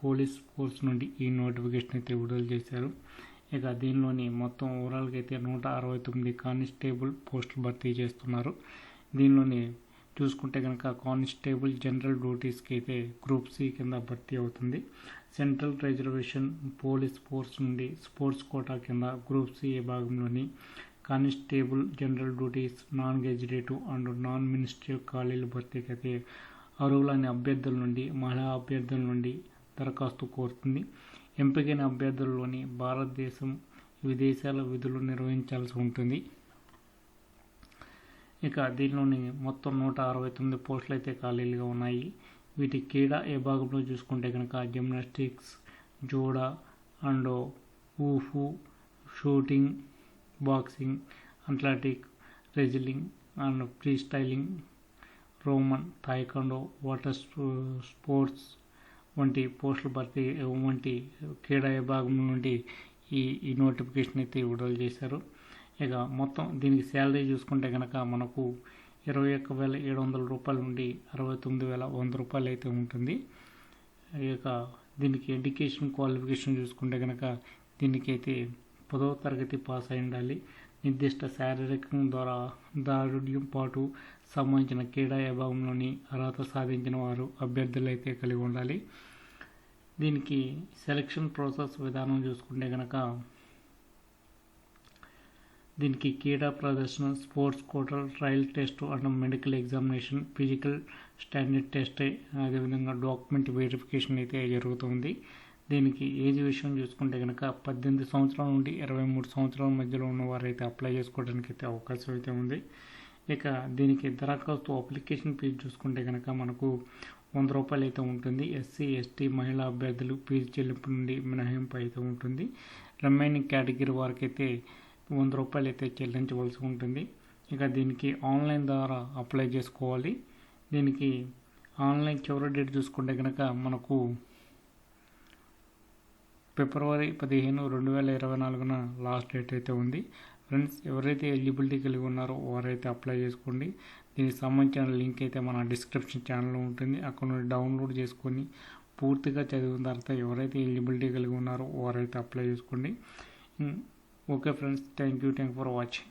police force నుండి ఈ notification అయితే విడుదల చేశారు. ఇక దీనిలోని మొత్తం ఓవరాల్గా అయితే నూట అరవై తొమ్మిది కానిస్టేబుల్ పోస్టులు భర్తీ చేస్తున్నారు. దీనిలోని చూసుకుంటే కనుక కానిస్టేబుల్ జనరల్ డ్యూటీస్కి అయితే గ్రూప్ సి కింద భర్తీ అవుతుంది. సెంట్రల్ రిజర్వేషన్ పోలీస్ ఫోర్స్ నుండి స్పోర్ట్స్ కోటా కింద group C విభాగంలోని constable general duties non gazetted and non ministry ఖాళీలు భర్తీకి అయితే అర్హులైన అభ్యర్థుల నుండి మహిళా అభ్యర్థుల నుండి దరఖాస్తు కోరుతుంది. ఎంపికైన అభ్యర్థుల్లోని భారతదేశం విదేశాల విధులు నిర్వహించాల్సి ఉంటుంది. ఇక దీనిలోని మొత్తం నూట అరవై తొమ్మిది పోస్టులు అయితే ఖాళీలుగా ఉన్నాయి. వీటి క్రీడా విభాగంలో చూసుకుంటే కనుక gymnastics judo and ఊఫు shooting boxing athletic wrestling and free styling Roman taekwondo water sports వంటి పోస్టులు భర్తీ వంటి క్రీడా విభాగం నుండి ఈ ఈ నోటిఫికేషన్ అయితే విడుదల చేశారు. ఇక మొత్తం దీనికి శాలరీ చూసుకుంటే కనుక మనకు ఇరవై ఒక్క వేల ఏడు వందల రూపాయల నుండి అరవై తొమ్మిది వేల వంద రూపాయలు అయితే ఉంటుంది. ఇక దీనికి ఎడ్యుకేషన్ క్వాలిఫికేషన్ చూసుకుంటే కనుక దీనికి అయితే పదవ తరగతి పాస్ అయి ఉండాలి. నిర్దిష్ట శారీరకం ద్వారా దారుఢ్యం పాటు సంబంధించిన క్రీడా విభాగంలోని అర్హత సాధించిన వారు అభ్యర్థులైతే కలిగి ఉండాలి. దీనికి సెలక్షన్ ప్రాసెస్ విధానం చూసుకుంటే కనుక దీనికి క్రీడా ప్రదర్శన sports కోటల్ trial test and medical examination physical standard test అదేవిధంగా డాక్యుమెంట్ వెరిఫికేషన్ అయితే జరుగుతుంది దీనికి ఏజ్ విషయం చూసుకుంటే కనుక పద్దెనిమిది సంవత్సరాల నుండి ఇరవై మూడు సంవత్సరాల మధ్యలో ఉన్న వారైతే అప్లై చేసుకోవడానికి అయితే అవకాశం అయితే ఉంది. ఇక దీనికి దరఖాస్తు అప్లికేషన్ ఫీజు చూసుకుంటే కనుక మనకు వంద రూపాయలు అయితే ఉంటుంది. ఎస్సీ ఎస్టీ మహిళా అభ్యర్థులు ఫీజు చెల్లింపు నుండి మినహాయింపు అయితే ఉంటుంది. రిమైనింగ్ కేటగిరీ వారికి అయితే వంద రూపాయలు అయితే చెల్లించవలసి ఉంటుంది. ఇక దీనికి ఆన్లైన్ ద్వారా అప్లై చేసుకోవాలి. దీనికి ఆన్లైన్ చివరి డేట్ చూసుకుంటే కనుక మనకు ఫిబ్రవరి పదిహేను రెండు వేల ఇరవై నాలుగున లాస్ట్ డేట్ అయితే ఉంది. ఫ్రెండ్స్ ఎవరైతే ఎలిజిబిలిటీ కలిగి ఉన్నారో వారైతే అప్లై చేసుకోండి. దీనికి సంబంధించిన లింక్ అయితే మన డిస్క్రిప్షన్ ఛానల్లో ఉంటుంది. అక్కడ నుండి డౌన్లోడ్ చేసుకొని పూర్తిగా చదివిన తర్వాత ఎవరైతే ఎలిజిబిలిటీ కలిగి ఉన్నారో వారైతే అప్లై చేసుకోండి. Okay friends thank you thank for watching.